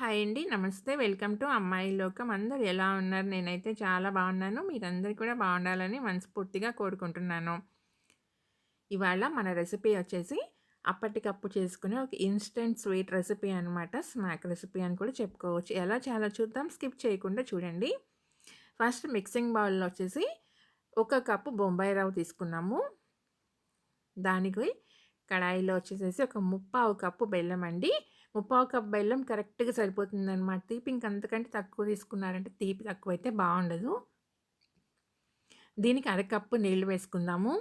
Hi అండి. నమస్తే. Welcome to అమ్మాయి లోకం. అందరూ ఎలా ఉన్నారు? నేనైతే చాలా బాగున్నాను. మీరందరూ కూడా బాగుండాలని మనస్ఫూర్తిగా కోరుకుంటున్నాను. ఇవాళ మన రెసిపీ వచ్చేసి అప్పటికప్పుడు చేసుకునే ఒక ఇన్స్టెంట్ స్వీట్ రెసిపీ అనమాట. స్నాక్ రెసిపీ అని కూడా చెప్పుకోవచ్చు. ఎలా చాలా చూద్దాం. స్కిప్ చేయకుండా చూడండి. ఫస్ట్ మిక్సింగ్ బౌల్‌లో వచ్చేసి ఒక కప్పు బొంబాయి రవ్వ తీసుకున్నాము. దానికి కడాయిలో వచ్చేసేసి ఒక ముప్పావు కప్పు బెల్లం అండి. ముప్పావు కప్ బెల్లం కరెక్ట్‌గా సరిపోతుందనమాట. తీపి ఇంక అంతకంటే తక్కువ తీసుకున్నారంటే తీపి తక్కువ అయితే బాగుండదు దీనికి అరకప్పు నీళ్ళు వేసుకుందాము.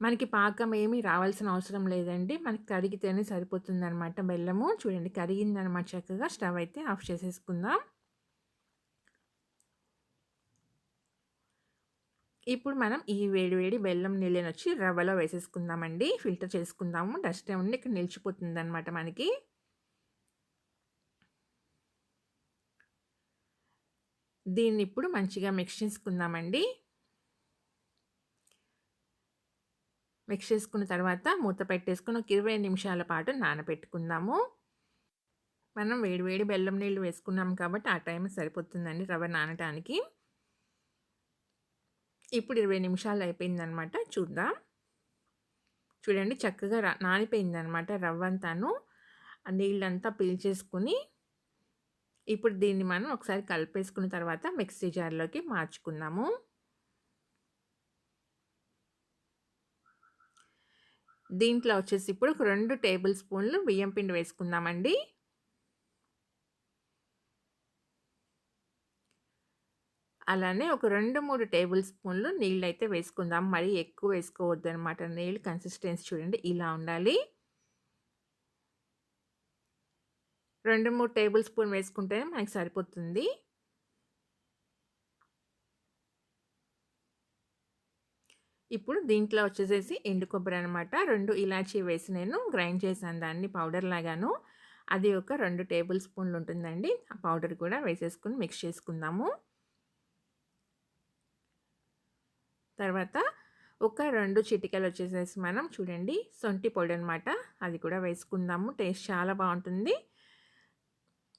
మనకి పాకం ఏమీ రావాల్సిన అవసరం లేదండి. మనకి కరిగితేనే సరిపోతుందనమాట బెల్లము. చూడండి కరిగిందనమాట చక్కగా. స్టవ్ అయితే ఆఫ్ చేసేసుకుందాం. ఇప్పుడు మనం ఈ వేడి వేడి బెల్లం నీళ్ళనొచ్చి రవ్వలో వేసేసుకుందామండి. ఫిల్టర్ చేసుకుందాము. డస్ట్ ఏముంది ఇక్కడ నిలిచిపోతుందనమాట మనకి. దీన్ని ఇప్పుడు మంచిగా మిక్స్ చేసుకుందామండి. మిక్స్ చేసుకున్న తర్వాత మూత పెట్టేసుకుని ఒక 20 నిమిషాల పాటు నానబెట్టుకుందాము. మనం వేడి వేడి బెల్లం నీళ్ళు వేసుకున్నాం కాబట్టి ఆ టైం సరిపోతుందండి రవ్వ నానటానికి. ఇప్పుడు 20 నిమిషాలు అయిపోయిందనమాట. చూద్దాం. చూడండి చక్కగా నానిపోయిందనమాట రవ్వంతాను. నీళ్ళంతా పీల్చేసుకుని ఇప్పుడు దీన్ని మనం ఒకసారి కలిపేసుకున్న తర్వాత మిక్సీ జార్‌లోకి మార్చుకుందాము. దీంట్లో వచ్చేసి ఇప్పుడు ఒక రెండు టేబుల్ స్పూన్లు బియ్యం పిండి వేసుకుందామండి. అలానే ఒక 2, 3 టేబుల్ స్పూన్లు నీళ్ళైతే వేసుకుందాం. మరీ ఎక్కువ వేసుకోవద్దనమాట. నీళ్ళు కన్సిస్టెన్సీ చూడండి ఇలా ఉండాలి. 2, 3 టేబుల్ స్పూన్ వేసుకుంటేనే మనకి సరిపోతుంది. ఇప్పుడు దీంట్లో వచ్చేసేసి ఎండు కొబ్బరి అనమాట. రెండు ఇలాచీ వేసి నేను గ్రైండ్ చేశాను దాన్ని పౌడర్ లాగాను. అది ఒక రెండు టేబుల్ స్పూన్లు ఉంటుందండి. ఆ పౌడర్ కూడా వేసేసుకుని మిక్స్ చేసుకుందాము. తర్వాత ఒక రెండు చిటికలు వచ్చేసేసి మనం చూడండి సొంటి పొడి అనమాట. అది కూడా వేసుకుందాము. టేస్ట్ చాలా బాగుంటుంది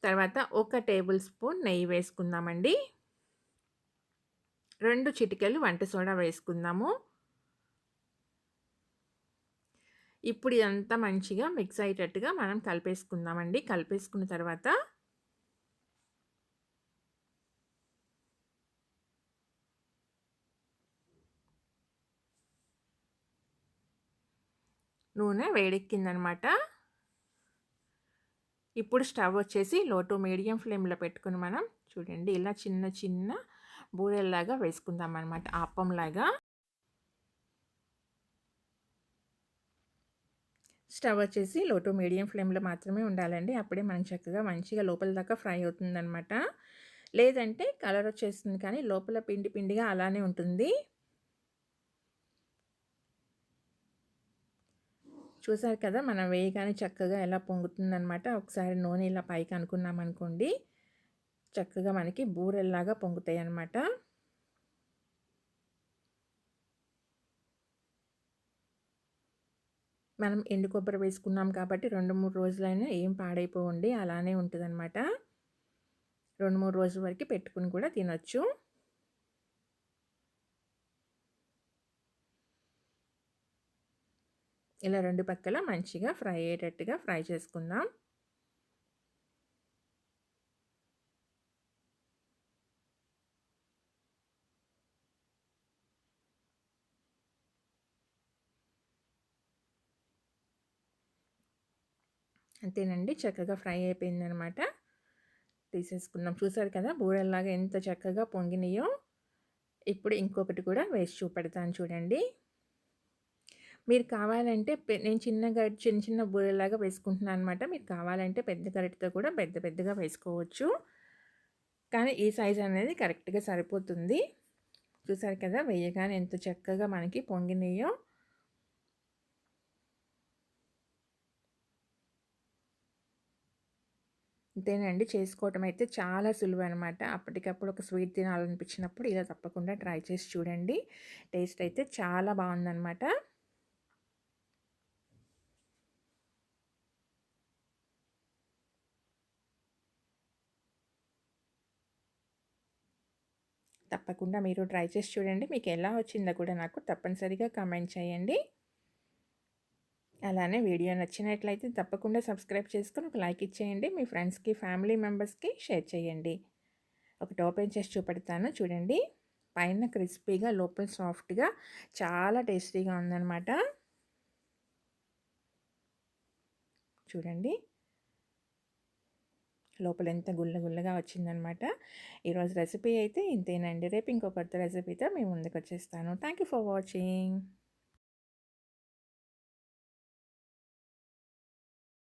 తర్వాత ఒక టేబుల్ స్పూన్ నెయ్యి వేసుకుందామండి. రెండు చిటికెలు వంట సోడా వేసుకుందాము. ఇప్పుడు ఇదంతా మంచిగా మిక్స్ అయ్యేటట్టుగా మనం కలిపేసుకుందామండి. కలిపేసుకున్న తర్వాత నూనె వేడెక్కిందనమాట. ఇప్పుడు స్టవ్ వచ్చేసి లో టు మీడియం ఫ్లేమ్‌లో పెట్టుకొని మనం చూడండి ఇలా చిన్న చిన్న బూరెల్లాగా వేసుకుందాం అనమాట అప్పంలాగా. స్టవ్ వచ్చేసి లో టు మీడియం ఫ్లేమ్‌లో మాత్రమే ఉండాలండి. అప్పుడే మనం చక్కగా మంచిగా లోపల దాకా ఫ్రై అవుతుందనమాట. లేదంటే కలర్ వచ్చేస్తుంది కానీ లోపల పిండి పిండిగా అలానే ఉంటుంది. చూసారు కదా! మనం వేయగానే చక్కగా ఎలా పొంగుతుందనమాట. ఒకసారి నూనె ఇలా పైకి అనుకున్నాం అనుకోండి చక్కగా మనకి బూరెల్లాగా పొంగుతాయి అన్నమాట మనం ఎండు కొబ్బరి వేసుకున్నాం కాబట్టి 2, 3 రోజులైనా ఏం పాడైపోవండి. అలానే ఉంటదనమాట. 2, 3 రోజుల వరకు పెట్టుకొని కూడా తినొచ్చు. ఇలా రెండు పక్కల మంచిగా ఫ్రై అయ్యేటట్టుగా ఫ్రై చేసుకుందాం. అంతేనండి. చక్కగా ఫ్రై అయిపోయిందనమాట. తీసేసుకుందాం. చూసారు కదా! బూరెల్లాగా ఎంత చక్కగా పొంగినాయో. ఇప్పుడు ఇంకొకటి కూడా వేసి చూపెడతాను చూడండి. మీరు కావాలంటే పె నేను చిన్న గ చిన్న చిన్న బూరెల్లాగా వేసుకుంటున్నాను అనమాట. మీరు కావాలంటే పెద్ద గరిటతో కూడా పెద్ద పెద్దగా వేసుకోవచ్చు. కానీ ఈ సైజ్ అనేది కరెక్ట్‌గా సరిపోతుంది. చూసారు కదా! వేయగానే ఎంత చక్కగా మనకి పొంగినాయో. అంతేనండి. చేసుకోవటం అయితే చాలా సులువు అనమాట అప్పటికప్పుడు ఒక స్వీట్ తినాలనిపించినప్పుడు ఇలా తప్పకుండా ట్రై చేసి చూడండి. టేస్ట్ అయితే చాలా బాగుందనమాట తప్పకుండా మీరు ట్రై చేసి చూడండి. మీకు ఎలా వచ్చిందో కూడా నాకు తప్పనిసరిగా కామెంట్ చేయండి. అలానే వీడియో నచ్చినట్లయితే తప్పకుండా సబ్స్క్రైబ్ చేసుకొని ఒక లైక్ ఇచ్చేయండి. మీ ఫ్రెండ్స్కి ఫ్యామిలీ మెంబర్స్కి షేర్ చేయండి. ఒకటి ఓపెన్ చేసి చూపెడతాను చూడండి. పైన క్రిస్పీగా లోపల సాఫ్ట్గా చాలా టేస్టీగా ఉందన్నమాట. చూడండి. లోపల ఎంత గుల్ల గుల్లగా వచ్చిందనమాట. ఈరోజు రెసిపీ అయితే ఇంతేనండి. రేపు ఇంకో కొత్త రెసిపీతో మేము ముందుకు వచ్చేస్తాను థ్యాంక్ యూ ఫర్ వాచింగ్.